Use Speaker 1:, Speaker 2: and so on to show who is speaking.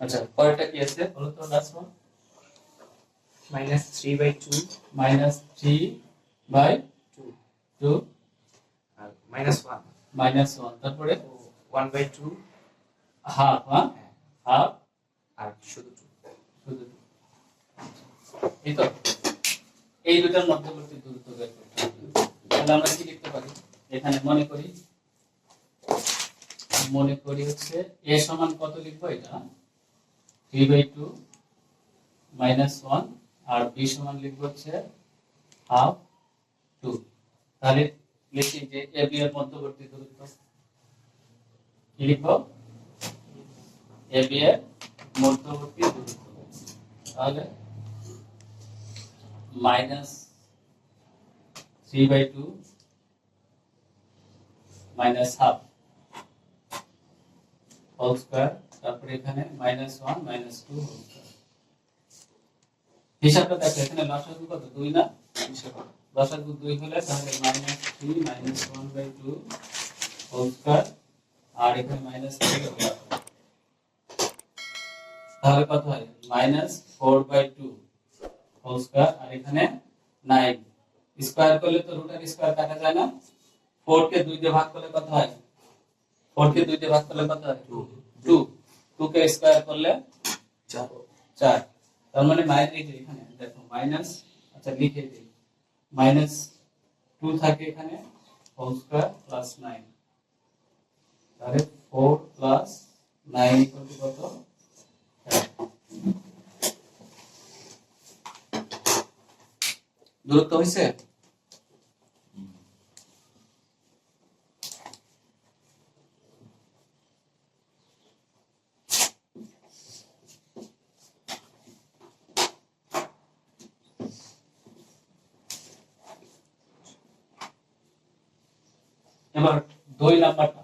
Speaker 1: আচ্ছা পরেরটা কি আছে? বলো তো last one
Speaker 2: minus three by two
Speaker 1: minus three by
Speaker 2: two
Speaker 1: two
Speaker 2: R minus one
Speaker 1: minus one তারপরে?
Speaker 2: ওয়ান বাই টু
Speaker 1: হাফ হ্যাঁ। হাফ
Speaker 2: আর শুধু টু
Speaker 1: শুধু এই তো। এই দুটার মধ্যবর্তী দূরত্ব বের করতে তাহলে আমরা কি লিখতে পারি? এখানে মনে করি মনে করি হচ্ছে এ সমান কত লিখব এটা? Three by two minus one R B সমান লিখব হচ্ছে হাফ টু তাহলে লিখি যে এ বি এর মধ্যবর্তী দূরত্ব। কি লিখব? এ বি এর মধ্যবর্তী দূরত্ব। তাহলে minus three by two minus half whole square তারপরে এখানে মাইনাস ওয়ান মাইনাস টু হিসাবটা দেখো, এখানে লসাগু কত? দুই না? লসাগু দুই হলে তাহলে minus three minus one by two whole square আর এখানে মাইনাস থ্রি তাহলে কত হয়? Minus four by two whole square আর এখানে নাইন স্কোয়ার করলে তো রুট আর স্কোয়ার কাটা যায় না। ফোর কে দুই দিয়ে ভাগ করলে কত হয়? ফোর কে দুই দিয়ে ভাগ করলে কত হয়? টু টু কে স্কোয়ার করলে
Speaker 2: চার।
Speaker 1: চার। তার মানে মাইনাস এই যে এখানে দেখো মাইনাস আচ্ছা লিখে দিই। মাইনাস টু থাকে এখানে হোল স্কোয়ার প্লাস নাইন তাহলে ফোর প্লাস নাইন ইকুয়াল কত? দূরত্ব হয়েছে এবার দুই নাম্বারটা